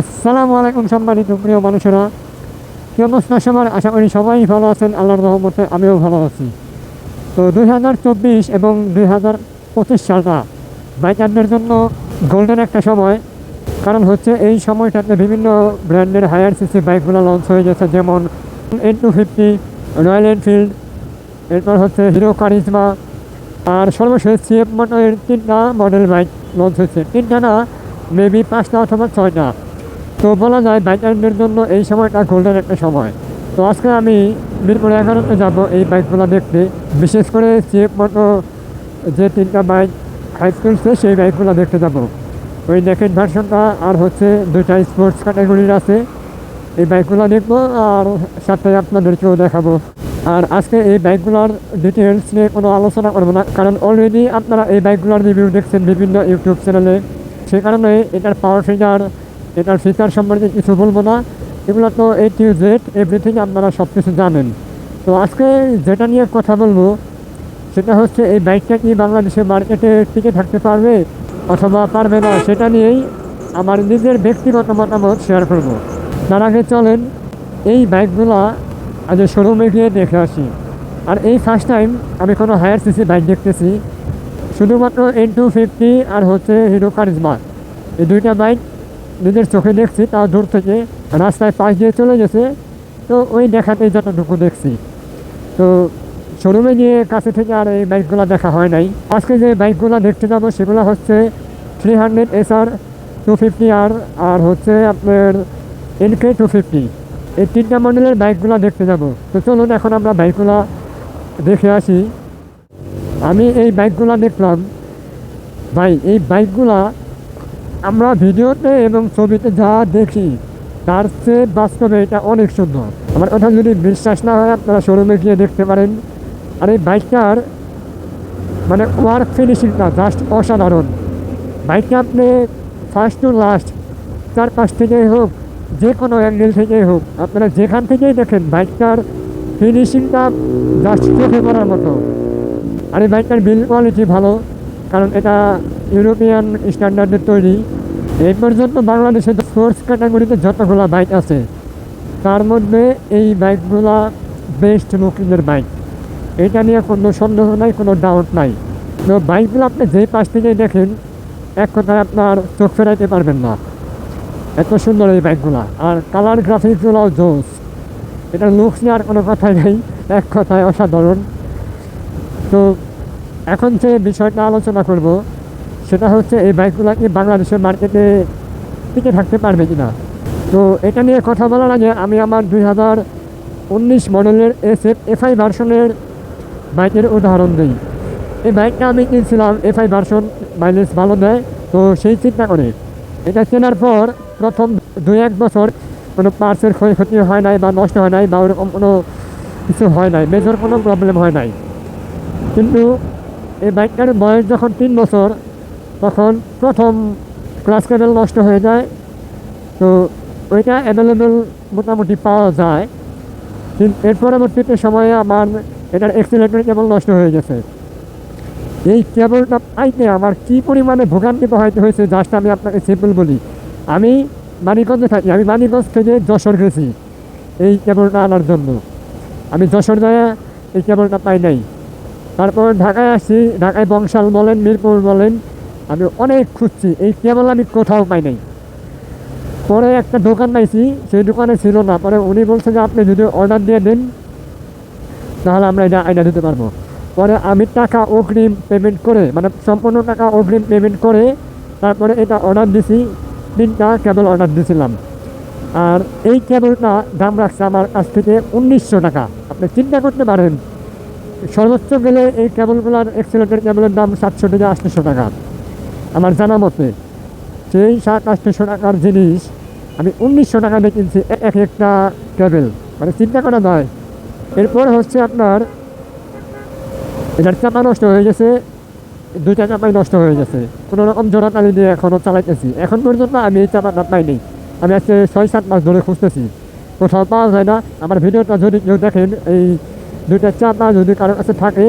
আসসালামু আলাইকুম সম্মানিত প্রিয় মানুষেরা। কি অবস্থা সবার? আশা করি সবাই ভালো আছেন। আল্লাহর রহমতে আমিও ভালো আছি। তো দুই হাজার চব্বিশ এবং দুই হাজার পঁচিশ সালটা বাইকারদের জন্য গোল্ডেন একটা সময়। কারণ হচ্ছে এই সময়টাতে বিভিন্ন ব্র্যান্ডের হায়ার সিসি বাইকগুলো লঞ্চ হয়ে গেছে, যেমন N two fifty Royal Enfield এরপর হচ্ছে হিরো কারিজমা আর সর্বশেষ সিএফ মোটরের তিনটা মডেল বাইক লঞ্চ হয়েছে। তিনটা না মেবি পাঁচটা অথবা ছয়টা। তো বলা যায় বাইকারদের জন্য এই সময়টা গোল্ডেন একটা সময়। তো আজকে আমি মিরপুর এগারোতে যাব এই বাইকগুলো দেখতে। বিশেষ করে সিএফ মতো যে তিনটা বাইক হাইট করছে সেই বাইকগুলো দেখতে যাব। ওই নেকেট ভার্সনটা আর হচ্ছে দুইটা স্পোর্টস ক্যাটাগরির আছে। এই বাইকগুলো দেখব, আর সাথে আপনাদেরকেও দেখাবো। আর আজকে এই বাইকগুলোর ডিটেলস নিয়ে কোনো আলোচনা করব না, কারণ অলরেডি আপনারা এই বাইকগুলোর রিভিউ দেখছেন বিভিন্ন ইউটিউব চ্যানেলে। সে কারণে এটার পাওয়ার ফিচার এটার ফিচার সম্পর্কে কিছু বলব না। এগুলো তো এ টু জেড এভরিথিং আপনারা সব কিছু জানেন। তো আজকে যেটা নিয়ে কথা বলব, সেটা হচ্ছে এই বাইকটা কি বাংলাদেশের মার্কেটে টিকে থাকতে পারবে অথবা পারবে না, সেটা নিয়েই আমার নিজের ব্যক্তিগত মতামত শেয়ার করব। তার আগে চলেন, এই বাইকগুলো আজ শোরুমে গিয়ে দেখে আসি। আর এই ফার্স্ট টাইম আমি কোনো হায়ার সিসি বাইক দেখতেছি। শুধুমাত্র এন টু ফিফটি আর হচ্ছে হিরো কারিজমা এই দুইটা বাইক নিজের চোখে দেখছি, তা দূর থেকে রাস্তায় পাশ দিয়ে চলে গেছে। তো ওই দেখাতেই যতটুকু দেখছি। তো শোরুমে গিয়ে কাছে থেকে আর এই বাইকগুলো দেখা হয় নাই। আজকে যে বাইকগুলো দেখতে যাব সেগুলো হচ্ছে three hundred S R two fifty আর আর হচ্ছে আপনার এনকে টু ফিফটি এই তিনটা মডেলের বাইকগুলো দেখতে যাব। তো চলুন এখন আমরা বাইকগুলো দেখে আসি। আমি এই বাইকগুলো দেখলাম। ভাই, এই বাইকগুলা আমরা ভিডিওতে এবং ছবিতে যা দেখি, তার চেয়ে বাস্তবে এটা অনেক সুন্দর। আমার কথা যদি বিশ্বাস না হয়, আপনারা শোরুমে গিয়ে দেখতে পারেন। আর এই বাইকটার মানে ওয়ার্ক ফিনিশিংটা জাস্ট অসাধারণ। বাইকটা আপনি ফার্স্ট টু লাস্ট চার পাশ থেকেই হোক যে কোনো অ্যাঙ্গেল থেকেই হোক, আপনারা যেখান থেকেই দেখেন, বাইকটার ফিনিশিংটা জাস্ট চোখে পড়ার মতো। আর এই বাইকটার বিল কোয়ালিটি ভালো, কারণ এটা ইউরোপিয়ান স্ট্যান্ডার্ডের তৈরি। এই পর্যন্ত বাংলাদেশে ফোর্স ক্যাটাগরিতে যতগুলো বাইক আছে, তার মধ্যে এই বাইকগুলা বেস্ট লুকিংয়ের বাইক এটা নিয়ে কোনো সন্দেহ নাই, কোনো ডাউট নাই। তো বাইকগুলো আপনি যেই পাশ থেকেই দেখেন, এক কথায় আপনার চোখ ফেরাইতে পারবেন না। এত সুন্দর এই বাইকগুলো আর কালার গ্রাফিক্সগুলোও জোস। এটা লুকস নিয়ে আর কোনো কথাই নেই, এক কথায় অসাধারণ। তো এখন যে বিষয়টা আলোচনা করব সেটা হচ্ছে এই বাইকগুলো কি বাংলাদেশের মার্কেটে টিকে থাকতে পারবে কি না তো এটা নিয়ে কথা বলার আগে আমি আমার দুই হাজার উনিশ মডেলের এস এফ এফআই ভার্সনের বাইকের উদাহরণ দিই। এই বাইকটা আমি কিনছিলাম এফআই ভার্সন মাইলেজ ভালো দেয়, তো সেই চিন্তা করে। এটা কেনার পর প্রথম দুই এক বছর কোনো পার্টসের ক্ষয়ক্ষতি হয় নাই বা নষ্ট হয় নাই বা ওরকম কোনো কিছু হয় নাই মেজর কোনো প্রবলেম হয় নাই। কিন্তু এই বাইকটার বয়স যখন তিন বছর তখন প্রথম ক্লাস কেবল নষ্ট হয়ে যায়। তো ওইটা অ্যাভেলেবেল মোটামুটি পাওয়া যায়। কিন্তু এর পরবর্তীতে সময়ে আমার এটার এক্সিলেটর কেবল নষ্ট হয়ে গেছে। এই কেবলটা পাইতে আমার কী পরিমাণে ভোগান্তি পোহাইতে হয়েছে জাস্ট আমি আপনাকে সিম্পল বলি। আমি মানিকগঞ্জে থাকি, আমি মানিকগঞ্জ থেকে যশোর গেছি এই কেবলটা আনার জন্য। আমি যশোর যায় এই কেবলটা পাই নাই। তারপর ঢাকায় আসছি, ঢাকায় বংশাল বলেন, মিরপুর বলেন আমি অনেক খুঁজছি, এই কেবল আমি কোথাও পাই নাই। পরে একটা দোকান পাইছি, সেই দোকানে ছিল না। পরে উনি বলছে যে, আপনি যদি অর্ডার দিয়ে দেন, তাহলে আমরা এটা আইনা দিতে পারব। পরে আমি টাকা অগ্রিম পেমেন্ট করে মানে সম্পূর্ণ টাকা অগ্রিম পেমেন্ট করে, তারপরে এটা অর্ডার দিছি, তিনটা কেবল অর্ডার দিয়েছিলাম আর এই কেবলটা দাম রাখছে আমার কাছ থেকে উনিশশো টাকা। আপনি চিন্তা করতে পারেন, সর্বোচ্চ গেলে এই কেবলগুলোর এক্সেলেটের কেবলের দাম সাতশো থেকে আটশোশো টাকা। আমার জানা মতে সেই সাত আটশোশো টাকার জিনিস, আমি উনিশশো টাকা দিয়ে কিনছি এক একটা কেবল। মানে চিন্তা করা যায়। এরপর হচ্ছে আপনার, এটার চাপা নষ্ট হয়ে গেছে, দুইটা চাপাই নষ্ট হয়ে গেছে। কোনো রকম জোড়া তালি দিয়ে এখনও চালাইতেছি। এখন পর্যন্ত আমি এই চাপাটা পাইনি। আমি আজকে ছয়, সাত মাস ধরে খুঁজতেছি। কোথাও পাওয়া যায় না। আমার ভিডিওটা যদি কেউ দেখেন, এই দুইটা চাপা যদি কারোর কাছে থাকে,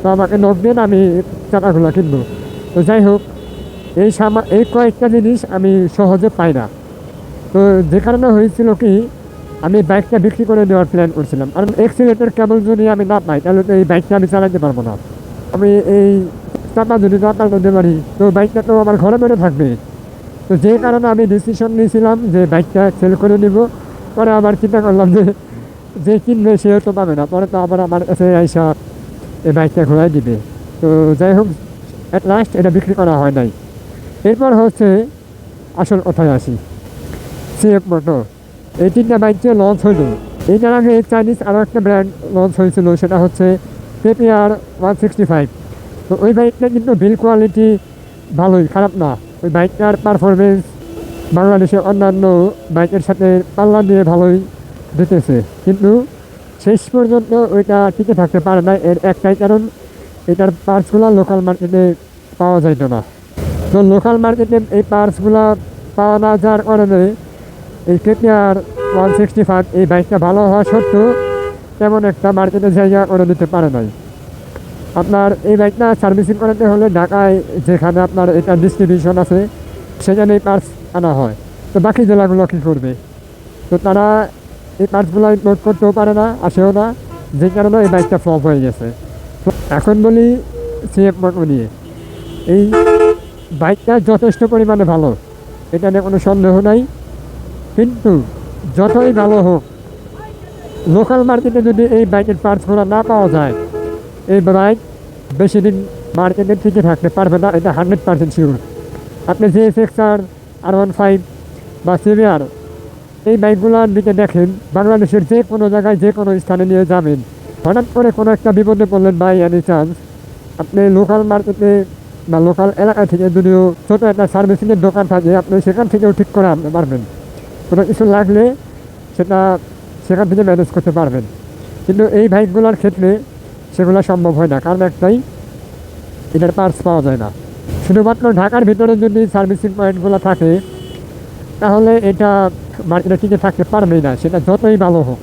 তো আমাকে নখ দিন, আমি চাপাগুলো কিনবো। তো যাই হোক, এই সামা, এই কয়েকটা জিনিস আমি সহজে পাই না। তো যে কারণে হয়েছিল কি, আমি বাইকটা বিক্রি করে দেওয়ার প্ল্যান করছিলাম। কারণ এক্সিলেটার কেবল যদি আমি না পাই, তাহলে তো এই বাইকটা আমি চালাতে পারব না। আমি এই চাপা যদি না পাল্টাতে পারি, তো বাইকটা তো আমার ঘরে বেড়ে থাকবে। তো যে কারণে আমি ডিসিশন নিয়েছিলাম যে বাইকটা সেল করে নিব। পরে আবার চিন্তা করলাম যে যে কিনবে সেও তো পাবে না। পরে তো আবার আমার কাছে আইসা এই বাইকটা ঘোরাই দিবে। তো যাই হোক অ্যাট লাস্ট এটা বিক্রি করা হয় নাই। এরপর হচ্ছে আসল কথায় আসি। সিএফ মোটো এই তিনটা বাইক যে লঞ্চ হলো এইটার আগে চাইনিজ আরও একটা ব্র্যান্ড লঞ্চ হয়েছিল, সেটা হচ্ছে কেপিআর ওয়ান সিক্সটি ফাইভ তো ওই বাইকটা কিন্তু বিল কোয়ালিটি ভালোই, খারাপ না। ওই বাইকটার পারফরমেন্স বাংলাদেশের অন্যান্য বাইকের সাথে পাল্লা দিয়ে ভালোই দিতেছে। কিন্তু শেষ পর্যন্ত ওইটা টিকে থাকতে পারে না, এর একটাই কারণ এটার পার্টসগুলো লোকাল মার্কেটে পাওয়া যাইত না। তো লোকাল মার্কেটে এই পার্টসগুলো পাওয়া না যাওয়ার কারণে এই কেটিআর ওয়ান সিক্সটি ফাইভ এই বাইকটা ভালো হওয়া সত্ত্বেও তেমন একটা মার্কেটে জায়গা করে দিতে পারে নাই। আপনার এই বাইকটা সার্ভিসিং করাতে হলে ঢাকায় যেখানে আপনার এটা ডিস্ট্রিবিউশন আছে সেখানে এই পার্টস আনা হয়। তো বাকি জেলাগুলো কী করবে? তো তারা এই পার্টসগুলো ইম্পোর্ট করতেও পারে না, আসেও না, যে কারণে এই বাইকটা ফ্লপ হয়ে গেছে। এখন বলি সিএফ মোটো নিয়ে এই বাইকটা যথেষ্ট পরিমাণে ভালো এটা নিয়ে কোনো সন্দেহ নাই, কিন্তু যতই ভালো হোক লোকাল মার্কেটে যদি এই বাইকের পার্টসগুলো না পাওয়া যায়, এই বাইক বেশি দিন মার্কেটে টিকে থাকতে পারবে না, এটা হান্ড্রেড পার্সেন্ট শিওর আপনি যে এক্সার আর ওয়ান ফাইভ বা সিভিআর এই বাইকগুলোর দিকে দেখেন, বাংলাদেশের যে কোনো জায়গায় যে কোনো স্থানে নিয়ে যাবেন। হঠাৎ করে কোনো একটা বিপদে পড়লেন বাই এনি চান্স আপনি লোকাল মার্কেটে বা লোকাল এলাকা থেকে যদিও ছোটো একটা সার্ভিসিংয়ের দোকান থাকে, আপনি সেখান থেকেও ঠিক করে আনতে পারবেন। কোনো কিছু লাগলে সেটা সেখান থেকে ম্যানেজ করতে পারবেন। কিন্তু এই বাইকগুলোর ক্ষেত্রে সেগুলো সম্ভব হয় না, কারণ একটাই, এটার পার্টস পাওয়া যায় না। শুধুমাত্র ঢাকার ভিতরে যদি সার্ভিসিং পয়েন্টগুলো থাকে, তাহলে এটা মার্কেটে টিকে থাকতে পারবেই না, সেটা যতই ভালো হোক।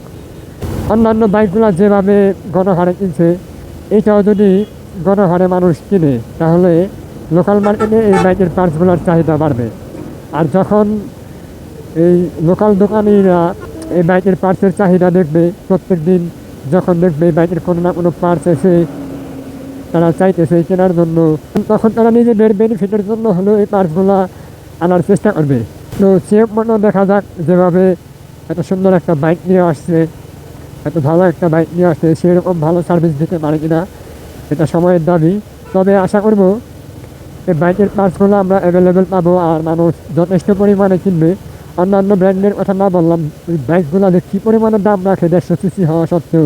অন্যান্য বাইকগুলো যেভাবে গণহারে কিনছে, এটাও যদি গণহারে মানুষ কিনে, তাহলে লোকাল মার্কেটে এই বাইকের পার্টসগুলোর চাহিদা বাড়বে। আর যখন এই লোকাল দোকানিরা এই বাইকের পার্টসের চাহিদা দেখবে, প্রত্যেক দিন যখন দেখবে বাইকের কোনো না কোনো পার্টস এসে তারা চাইতেছে কেনার জন্য, তখন তারা নিজেদের বেনিফিটের জন্য হলেও এই পার্টসগুলো আনার চেষ্টা করবে। তো সেফ মতো দেখা যাক যেভাবে এত সুন্দর একটা বাইক নিয়ে আসছে। এত ভালো একটা বাইক নিয়ে আসছে সেরকম ভালো সার্ভিস দিতে পারে কিনা, এটা সময়ের দাবি। তবে আশা করব, এই বাইকের পার্টসগুলো আমরা অ্যাভেলেবেল পাবো আর মানুষ যথেষ্ট পরিমাণে কিনবে। অন্যান্য ব্র্যান্ডের কথা না বললাম, ওই বাইকগুলো যে কী পরিমাণে দাম রাখে দেড়শো সিসি হওয়া সত্ত্বেও,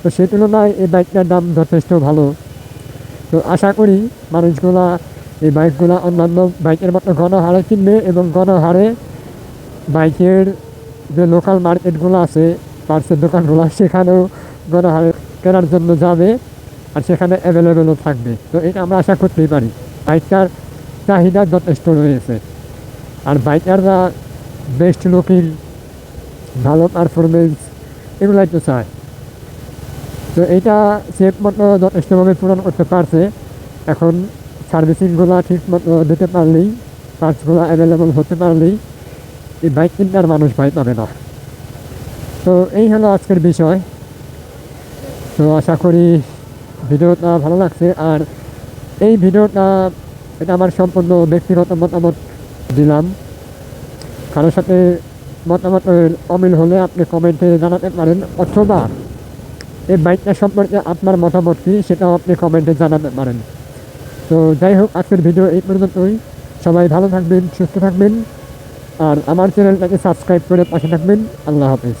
তো সেই তুলনায় এই বাইকটার দাম যথেষ্ট ভালো। তো আশা করি মানুষগুলা এই বাইকগুলো অন্যান্য বাইকের মতো গণহারে কিনবে এবং গণহারে বাইকের যে লোকাল মার্কেটগুলো আছে পার্সের দোকানগুলো সেখানেও গণহারে কেনার জন্য যাবে আর সেখানে অ্যাভেলেবেলও থাকবে। তো এটা আমরা আশা করতেই পারি। বাইকটার চাহিদা যথেষ্ট রয়েছে। আর বাইকাররা বেস্ট লুকিং ভালো পারফরমেন্স এগুলাই তো চায়। তো এটা সেফ মতো যথেষ্টভাবে পূরণ করতে পারছে। এখন সার্ভিসিংগুলো ঠিক মতো দিতে পারলেই পার্টসগুলো অ্যাভেলেবল হতে পারলেই, এই বাইক কিনতে আর মানুষ ভয় পাবে না। তো এই হলো আজকের বিষয়। তো আশা করি ভিডিওটা ভালো লাগছে। আর এই ভিডিওটা, এটা আমার সম্পূর্ণ ব্যক্তিগত মতামত দিলাম। কারোর সাথে মতামতের অমিল হলে আপনি কমেন্টে জানাতে পারেন, অথবা এই বাইকটা সম্পর্কে আপনার মতামত কী, সেটাও আপনি কমেন্টে জানাতে পারেন। তো যাই হোক, আজকের ভিডিও এই পর্যন্তই। সবাই ভালো থাকবেন, সুস্থ থাকবেন। আর আমার চ্যানেলটাকে সাবস্ক্রাইব করে পাশে থাকবেন। আল্লাহ হাফেজ।